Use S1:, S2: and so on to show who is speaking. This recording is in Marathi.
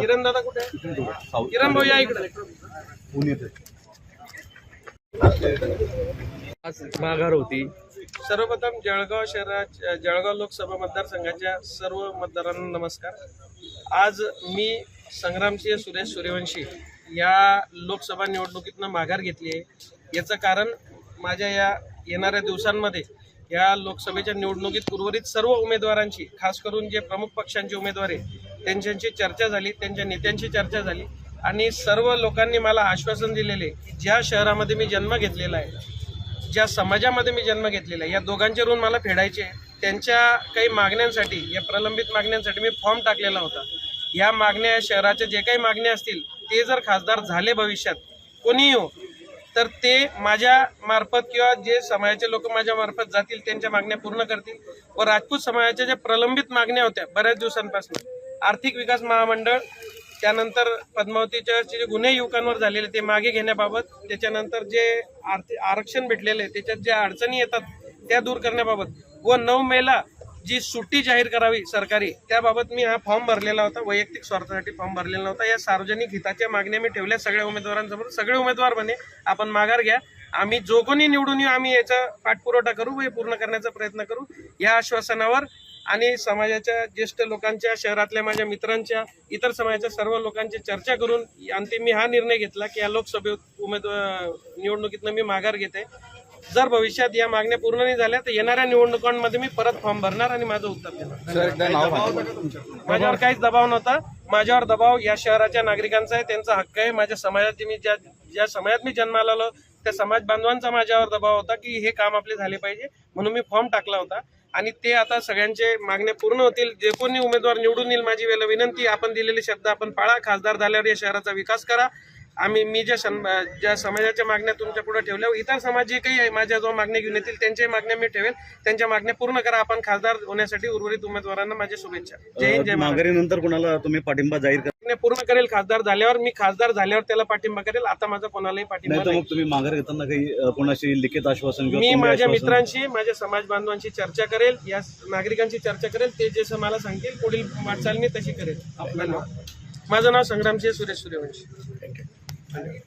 S1: किरण दादा कुठे? किरण भाऊ या इकडे.
S2: आज माघार होती.
S1: सर्वप्रथम जळगाव शहराच्या जळगाव लोकसभा मतदारसंघाच्या सर्व मतदारांना नमस्कार. आज मी संग्रामसिंह सुरेश सूर्यवंशी या लोकसभा निवडणुकीतनं माघार घेतली आहे. याचं कारण माझ्या या येणाऱ्या दिवसांमध्ये या लोकसभेच्या निवडणुकीत उर्वरित सर्व उमेदवारांची खास करून जे प्रमुख पक्षांचे उमेदवार आहे त्यांच्याशी चर्चा झाली त्यांच्या नेत्यांशी चर्चा झाली आणि सर्व लोकांनी मला आश्वासन दिलेले की ज्या शहरामध्ये मी जन्म घेतलेला आहे ज्या समाजामध्ये मी जन्म घेतलेला आहे या दोघांचे ऋण मला फेडायचे त्यांच्या काही मागण्यांसाठी या प्रलंबित मागण्यांसाठी मी फॉर्म टाकलेला होता. या मागण्या शहराच्या जे काही मागण्या असतील ते जर खासदार झाले भविष्यात कोणीही हो तर ते माझ्या मार्फत किंवा जे समाजाचे लोक माझ्या मार्फत जातील त्यांच्या मागण्या पूर्ण करतील व राजपूत समाजाच्या ज्या प्रलंबित मागण्या होत्या बऱ्याच दिवसांपासून आर्थिक विकास महामंडळ त्यानंतर पद्मावतीच्या जे गुन्हे युवकांवर झालेले ते मागे घेण्याबाबत त्याच्यानंतर जे आर्थिक आरक्षण भेटलेले त्याच्यात ज्या अडचणी येतात त्या दूर करण्याबाबत व नऊ मेला जी सुट्टी जाहीर करावी सरकारी त्याबाबत मी हा फॉर्म भरलेला होता वैयक्तिक स्वार्थासाठी फॉर्म भरलेला होता या सार्वजनिक हिताच्या मागण्या मी ठेवल्या सगळ्या उमेदवारांसमोर सगळे उमेदवार म्हणे आपण माघार घ्या. आम्ही जो कोणी निवडून येऊ आम्ही याचा पाठपुरवठा करू व हे पूर्ण करण्याचा प्रयत्न करू. या आश्वासनावर आणि समाजाच्या ज्येष्ठ लोकांच्या शहरातल्या माझ्या मित्रांच्या इतर समाजाच्या सर्व लोकांची चर्चा करून अंतिम मी हा निर्णय घेतला की या लोकसभेत उमेदवार निवडणुकीतनं मी माघार घेते. जर भविष्यात या मागण्या पूर्ण नाही झाल्या तर येणाऱ्या निवडणुकांमध्ये मी परत फॉर्म भरणार आणि माझं उत्तर देणार. माझ्यावर काहीच दबाव नव्हता. माझ्यावर दबाव या शहराच्या नागरिकांचा आहे त्यांचा हक्क आहे. माझ्या समाजात मी ज्या ज्या समाजात मी जन्माला आलो त्या समाज बांधवांचा माझ्यावर दबाव होता की हे काम आपले झाले पाहिजे. म्हणून मी फॉर्म टाकला होता. आणि ते आता सगळ्यांचे मागण्या पूर्ण होतील. जे कोणी उमेदवार निवडून येईल माझी वेळ विनंती आपण दिलेले शब्द आपण पाळा. खासदार झाल्यावर या शहराचा विकास करा. आम्ही मी ज्या ज्या समाजाच्या मागण्या तुमच्यापुढे ठेवल्या इतर समाज जे काही माझ्या जो मागण्या घेऊन येतील त्यांच्याही मागण्या मी ठेवेल त्यांच्या मागण्या पूर्ण करा. आपण खासदार होण्यासाठी उर्वरित उमेदवारांना माझ्या शुभेच्छा. जय हिंद जय
S3: माघारीनंतर कुणाला तुम्ही पाठिंबा जाहीर करा
S1: पूर्ण करेल खासदार झाल्यावर मी खासदार झाल्यावर त्याला पाठिंबा करेल. आता माझा कोणालाही पाठिंबा
S3: मग तुम्ही माघार घेताना काही कोणाशी लिखित आश्वासन
S1: मी माझ्या मित्रांशी माझ्या समाज बांधवांशी चर्चा करेल. या नागरिकांची चर्चा करेल. ते जसं मला सांगतील पुढील वाटचाल मी तशी करेल. धन्यवाद माझं नाव संग्रामसिंह सुरेश सूर्यवंशी. Valeu.